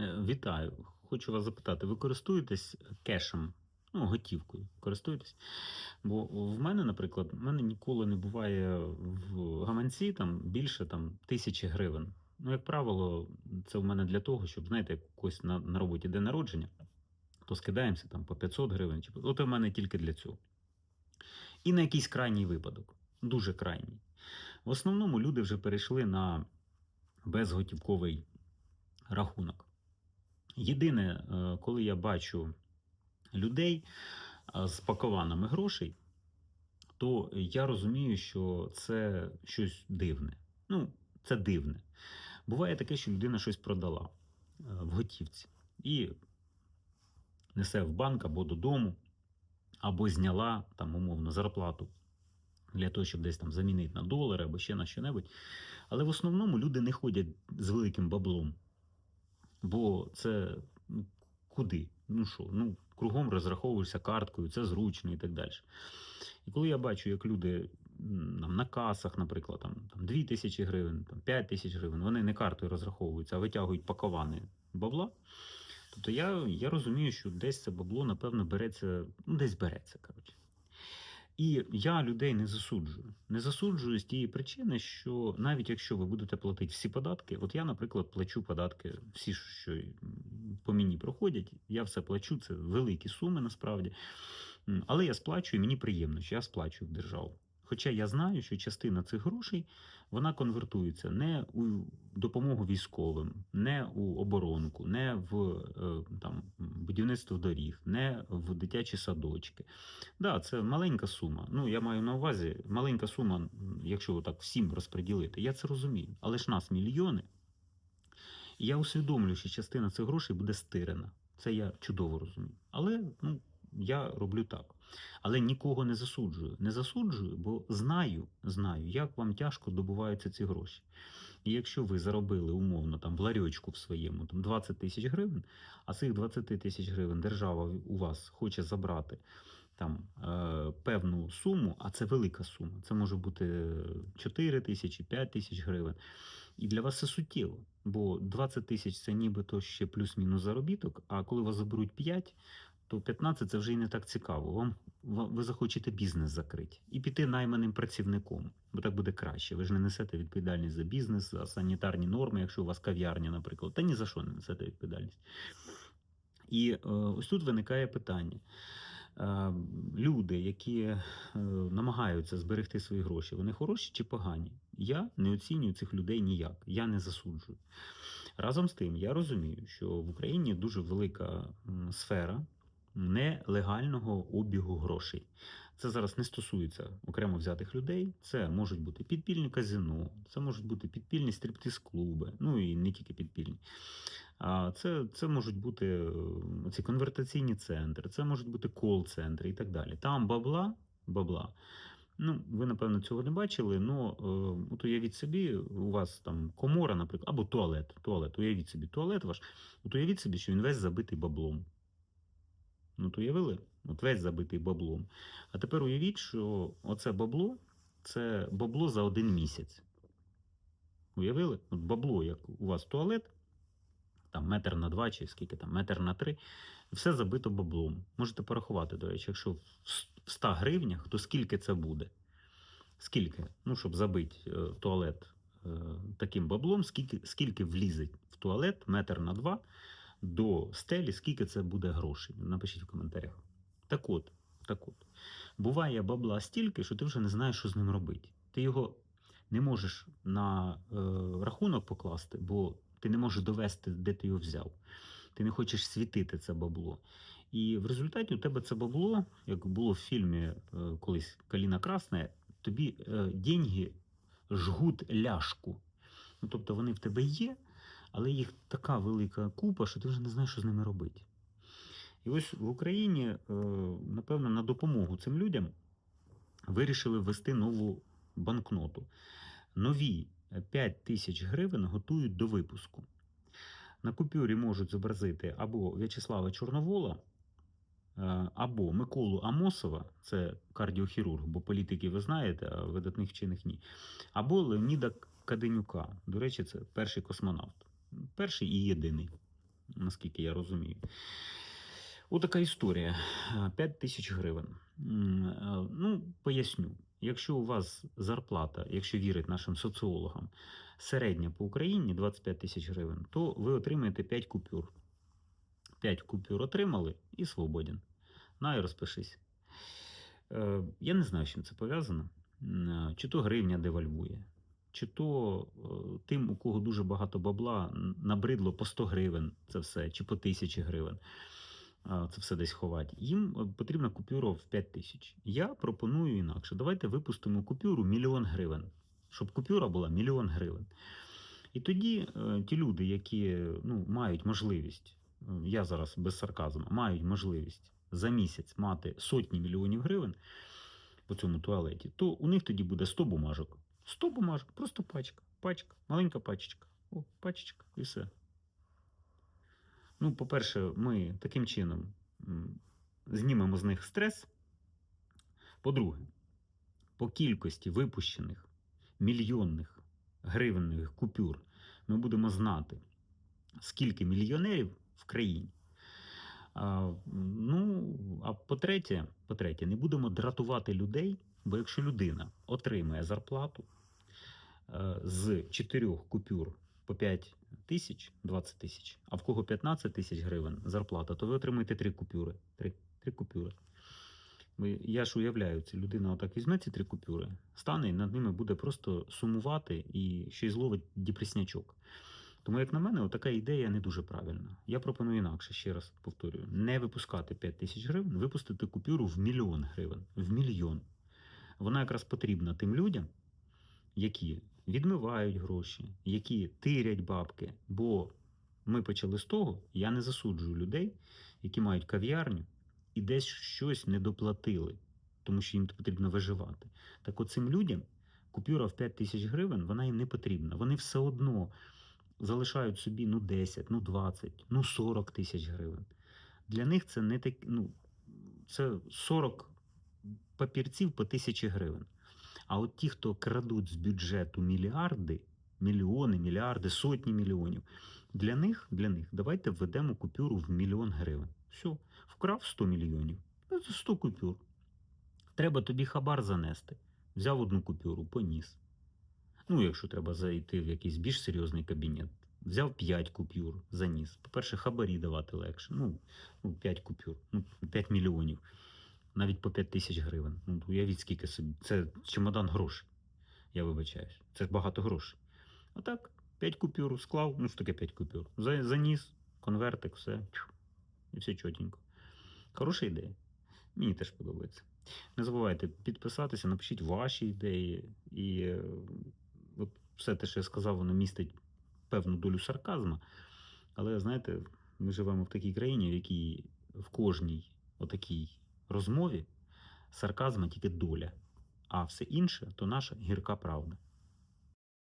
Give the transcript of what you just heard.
Е, Вітаю. Хочу вас запитати, ви користуєтесь кешем, ну, готівкою? Користуєтесь? Бо в мене, наприклад, в мене ніколи не буває в гаманці там більше там, тисячі гривень. Ну, як правило, це в мене для того, щоб, знаєте, як когось на, на роботі день народження, то скидаємося там по 500 гривень. Чи... От у мене тільки для цього. І на якийсь крайній випадок, дуже крайній. В основному люди вже перейшли на безготівковий рахунок. Єдине, е, коли я бачу людей е, з пакованими грошей, то я розумію, що це щось дивне. Ну, це дивне. Буває таке, що людина щось продала е, в готівці і несе в банк або додому, або зняла там умовно зарплату для того, щоб десь там замінити на долари або ще на що-небудь. Але в основному люди не ходять з великим баблом. Бо це ну, куди? Ну що? Ну, кругом розраховуєшся карткою, це зручно і так далі. І коли я бачу, як люди там, на касах, наприклад, там, там 2 тисячі гривень, там, 5 тисяч гривень, вони не картою розраховуються, а витягують паковани бабла. Тобто я, я розумію, що десь це бабло, напевно, береться, ну, десь береться, коротше. І я людей не засуджую. Не засуджую з тієї причини, що навіть якщо ви будете платити всі податки, от я, наприклад, плачу податки, всі, що по мені проходять, я все плачу, це великі суми насправді. Але я сплачую, і мені приємно, що я сплачую в державу. Хоча я знаю, що частина цих грошей вона конвертується не у допомогу військовим, не у оборонку, не в е, там, будівництво доріг, не в дитячі садочки. Да, це маленька сума. Ну, я маю на увазі, маленька сума, якщо так всім розподілити, я це розумію. Але ж нас мільйони. І я усвідомлюю, що частина цих грошей буде стирена. Це я чудово розумію. Але ну, я роблю так. Але нікого не засуджую. Не засуджую, бо знаю, знаю, як вам тяжко добуваються ці гроші. І якщо ви заробили умовно там в ларьочку в своєму там 20 тисяч гривень, а цих 20 тисяч гривень держава у вас хоче забрати там е, певну суму, а це велика сума. Це може бути 4 тисячі, 5 тисяч гривень. І для вас це суттєво. Бо 20 тисяч це нібито ще плюс-мінус заробіток, а коли вас заберуть 5, то 15 це вже і не так цікаво. Вам ви захочете бізнес закрити і піти найманим працівником, бо так буде краще. Ви ж не несете відповідальність за бізнес, за санітарні норми, якщо у вас кав'ярня, наприклад, та ні за що не несете відповідальність. І е, ось тут виникає питання. Е, люди, які е, намагаються зберегти свої гроші, вони хороші чи погані? Я не оцінюю цих людей ніяк, я не засуджую. Разом з тим, я розумію, що в Україні дуже велика сфера нелегального обігу грошей. Це зараз не стосується окремо взятих людей. Це можуть бути підпільні казино, це можуть бути підпільні стриптиз-клуби, ну і не тільки підпільні. А це, це можуть бути е, ці конвертаційні центри, це можуть бути кол-центри і так далі. Там бабла, бабла. Ну, ви, напевно, цього не бачили, але от уявіть собі, у вас там комора, наприклад, або туалет. туалет. Уявіть собі, туалет ваш. От уявіть собі, що він весь забитий баблом. Ну, то уявили? От весь забитий баблом. А тепер уявіть, що оце бабло це бабло за один місяць. Уявили? От бабло, як у вас туалет, там метр на два, чи скільки там, метр на три, все забито баблом. Можете порахувати, до речі, якщо в 100 гривнях, то скільки це буде? Скільки? Ну, щоб забити е, туалет е, таким баблом, скільки, скільки влізе в туалет метр на два до стелі, скільки це буде грошей? Напишіть в коментарях. Так от, так от. Буває бабла стільки, що ти вже не знаєш, що з ним робити. Ти його не можеш на е, рахунок покласти, бо ти не можеш довести, де ти його взяв. Ти не хочеш світити це бабло. І в результаті у тебе це бабло, як було в фільмі е, колись Каліна Красна, тобі е, деньги жгуть ляшку. Ну, тобто вони в тебе є, але їх така велика купа, що ти вже не знаєш, що з ними робити. І ось в Україні, е, напевно, на допомогу цим людям вирішили ввести нову банкноту. Нові 5 тисяч гривень готують до випуску. На купюрі можуть зобразити або В'ячеслава Чорновола, е, або Миколу Амосова, це кардіохірург, бо політики ви знаєте, а видатних вчених ні. Або Леоніда Каденюка. До речі, це перший космонавт. Перший і єдиний. наскільки я розумію. Отака історія. 5 тисяч гривень. Е, Ну, поясню. Якщо у вас зарплата, якщо вірить нашим соціологам, середня по Україні 25 тисяч гривень, то ви отримаєте 5 купюр. 5 купюр отримали і свободен. На і розпишись. Е, Я не знаю, з чим це пов'язано. Е, Чи то гривня девальвує, чи то е, тим, у кого дуже багато бабла, набридло по 100 гривень це все, чи по 1000 гривень. Це все десь ховати. Їм е, потрібна купюра в 5 тисяч. Я пропоную інакше. Давайте випустимо купюру мільйон гривень, щоб купюра була мільйон гривень. І тоді е, ті люди, які ну, мають можливість, я зараз без сарказму, мають можливість за місяць мати сотні мільйонів гривень по цьому туалеті, то у них тоді буде 100 бумажок. 100 бумажок, просто пачка, пачка, маленька пачечка. О, пачечка і все. Ну, по-перше, ми таким чином знімемо з них стрес. По-друге, по кількості випущених мільйонних гривенних купюр ми будемо знати, скільки мільйонерів в країні. А, ну, а по-третє, по-третє, не будемо дратувати людей, бо якщо людина отримає зарплату е, з 4 купюр по 5 тисяч, 20 тисяч, а в кого 15 тисяч гривень зарплата, то ви отримаєте 3 купюри. 3, 3 купюри. Я ж уявляю, ця людина отак візьме ці три купюри, стане і над ними буде просто сумувати і ще й зловить депреснячок. Тому, як на мене, така ідея не дуже правильна. Я пропоную інакше, ще раз повторюю: не випускати 5 тисяч гривень, випустити купюру в мільйон гривень. В мільйон. Вона якраз потрібна тим людям, які відмивають гроші, які тирять бабки. Бо ми почали з того, я не засуджую людей, які мають кав'ярню і десь щось не доплатили, тому що їм потрібно виживати. Так от цим людям купюра в 5 тисяч гривень, вона їм не потрібна. Вони все одно залишають собі ну 10, ну 20, ну 40 тисяч гривень. Для них це не так, ну, це 40 папірців по тисячі гривень. А от ті, хто крадуть з бюджету мільярди, мільйони, мільярди, сотні мільйонів, для них, для них давайте введемо купюру в мільйон гривень. Все, вкрав 100 мільйонів. Ну, Це 100 купюр. Треба тобі хабар занести. Взяв одну купюру, поніс. Ну, якщо треба зайти в якийсь більш серйозний кабінет, взяв 5 купюр, заніс. По-перше, хабарі давати легше. Ну, ну 5 купюр, ну, 5 мільйонів, навіть по 5 тисяч гривень. Ну, уявіть, скільки собі. Це чемодан грошей. Я вибачаюсь. Це багато грошей. Отак, 5 купюр склав, ну що таке 5 купюр? За- Заніс, конвертик, все. І все чотенько. Хороша ідея. Мені теж подобається. Не забувайте підписатися, напишіть ваші ідеї. І е, все те, що я сказав, воно містить певну долю сарказму. Але знаєте, ми живемо в такій країні, в якій в кожній отакій розмові сарказма тільки доля, а все інше то наша гірка правда.